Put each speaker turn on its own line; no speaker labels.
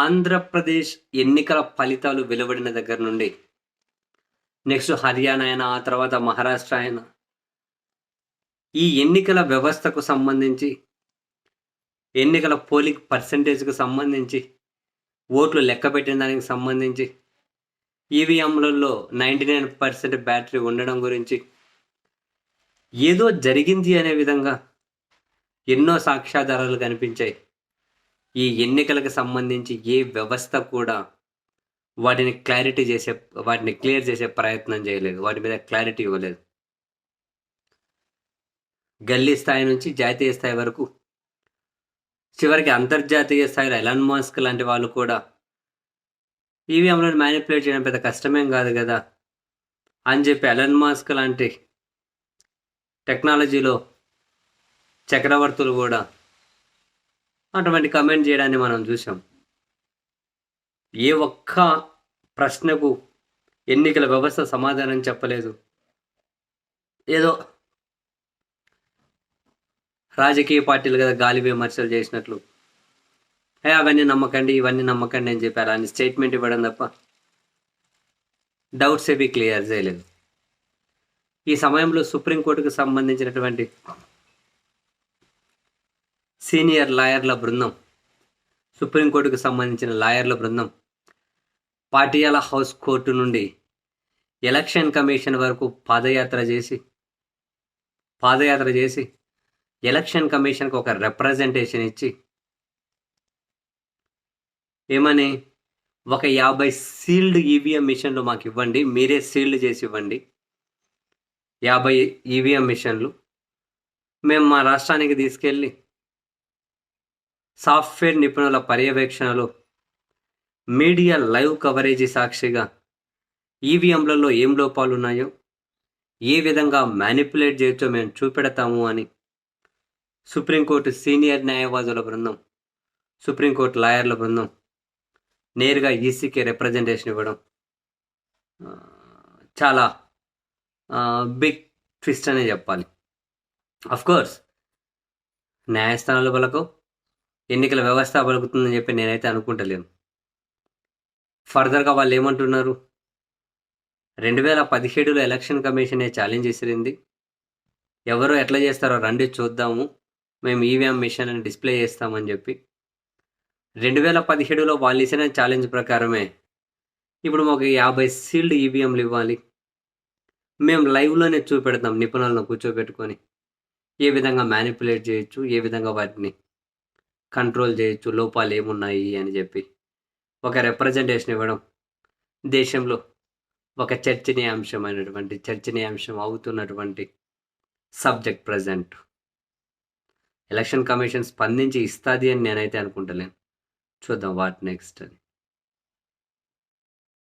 ఆంధ్రప్రదేశ్ ఎన్నికల ఫలితాలు వెలువడిన దగ్గర నుండి. నెక్స్ట్ హర్యానా అయినా ఆ తర్వాత మహారాష్ట్ర అయినా. ఈ ఎన్నికల వ్యవస్థకు సంబంధించి ఎన్నికల పోలింగ్ పర్సంటేజ్కు సంబంధించి ఓట్లు లెక్క పెట్టిన దానికి సంబంధించి ఈవీఎంలలో నైంటీ నైన్ పర్సెంట్ బ్యాటరీ ఉండడం గురించి ఏదో జరిగింది అనే విధంగా ఎన్నో సాక్ష్యాధారాలు కనిపించాయి. ఈ ఎన్నికలకు సంబంధించి ఏ వ్యవస్థ కూడా వాటిని క్లారిటీ చేసే వాటిని క్లియర్ చేసే ప్రయత్నం చేయలేదు. వాటి మీద క్లారిటీ ఇవ్వలేదు. గల్లీ స్థాయి నుంచి జాతీయ స్థాయి వరకు చివరికి అంతర్జాతీయ స్థాయిలో ఎలాన్ మాస్క్ లాంటి వాళ్ళు కూడా ఈవీఎంలను మ్యానిపులేట్ చేయడం పెద్ద కష్టమేం కాదు కదా? అని చెప్పి ఎలన్ మాస్క్ లాంటి టెక్నాలజీలో చక్రవర్తులు కూడా అటువంటి కమెంట్ చేయడాన్ని మనం చూసాం ఏ ఒక్క ప్రశ్నకు ఎన్నికల వ్యవస్థ సమాధానం చెప్పలేదు. ఏదో రాజకీయ పార్టీలు కదా గాలి విమర్శలు చేసినట్లు. ఏ అవన్నీ నమ్మకండి ఇవన్నీ నమ్మకండి అని చెప్పి అలాంటి స్టేట్మెంట్ ఇవ్వడం తప్ప డౌట్స్ ఏవి క్లియర్ చేయలేదు. ఈ సమయంలో సుప్రీంకోర్టుకు సంబంధించినటువంటి సీనియర్ లాయర్ల బృందం సుప్రీంకోర్టుకు సంబంధించిన లాయర్ల బృందం పాటియాల హౌస్ కోర్టు నుండి ఎలక్షన్ కమిషన్ వరకు పాదయాత్ర చేసి పాదయాత్ర చేసి ఎలక్షన్ కమిషన్కి ఒక రిప్రజెంటేషన్ ఇచ్చి ఏమని ఒక యాభై సీల్డ్ ఈవీఎం మిషన్లు మాకు ఇవ్వండి మీరే సీల్డ్ చేసి ఇవ్వండి. యాభై ఈవీఎం మిషన్లు మేము మా రాష్ట్రానికి తీసుకెళ్ళి సాఫ్ట్వేర్ నిపుణుల పర్యవేక్షణలో మీడియా లైవ్ కవరేజీ సాక్షిగా ఈవీఎంలలో ఏం లోపాలు ఉన్నాయో ఏ విధంగా మ్యానిపులేట్ చేయొచ్చో మేము చూపెడతాము అని సుప్రీంకోర్టు సీనియర్ న్యాయవాదుల బృందం సుప్రీంకోర్టు లాయర్ల బృందం నేరుగా ఈసీకి రిప్రజెంటేషన్ ఇవ్వడం చాలా బిగ్ ట్విస్ట్ అనే చెప్పాలి. కోర్స్ న్యాయస్థానాల వరకు ఎన్నికల వ్యవస్థ పలుకుతుందని చెప్పి నేనైతే అనుకుంటలేను. ఫర్దర్గా వాళ్ళు ఏమంటున్నారు? రెండు వేల పదిహేడులో ఎలక్షన్ కమిషనే ఛాలెంజ్ చేసిరింది. ఎవరు ఎట్లా చేస్తారో రండి చూద్దాము. మేము ఈవీఎం మిషన్ అని డిస్ప్లే చేస్తామని చెప్పి. రెండు వేల పదిహేడులో వాళ్ళు ఇచ్చిన ఛాలెంజ్ ప్రకారమే ఇప్పుడు మాకు యాభై సీల్డ్ ఈవీఎంలు ఇవ్వాలి. మేము లైవ్లోనే చూపెడతాం నిపుణులను కూర్చోబెట్టుకొని. ఏ విధంగా మ్యానిపులేట్ చేయొచ్చు? ఏ విధంగా వాటిని కంట్రోల్ చేయొచ్చు లోపాలు ఏమున్నాయి అని చెప్పి. ఒక రిప్రజెంటేషన్ ఇవ్వడం. దేశంలో ఒక చర్చనీయాంశమైనటువంటి చర్చనీయాంశం అవుతున్నటువంటి సబ్జెక్ట్ ప్రజెంట్ ఎలక్షన్ కమిషన్ స్పందించి ఇస్తుంది అని నేనైతే అనుకుంటలేను. చూద్దాం వాట్ నెక్స్ట్ అని.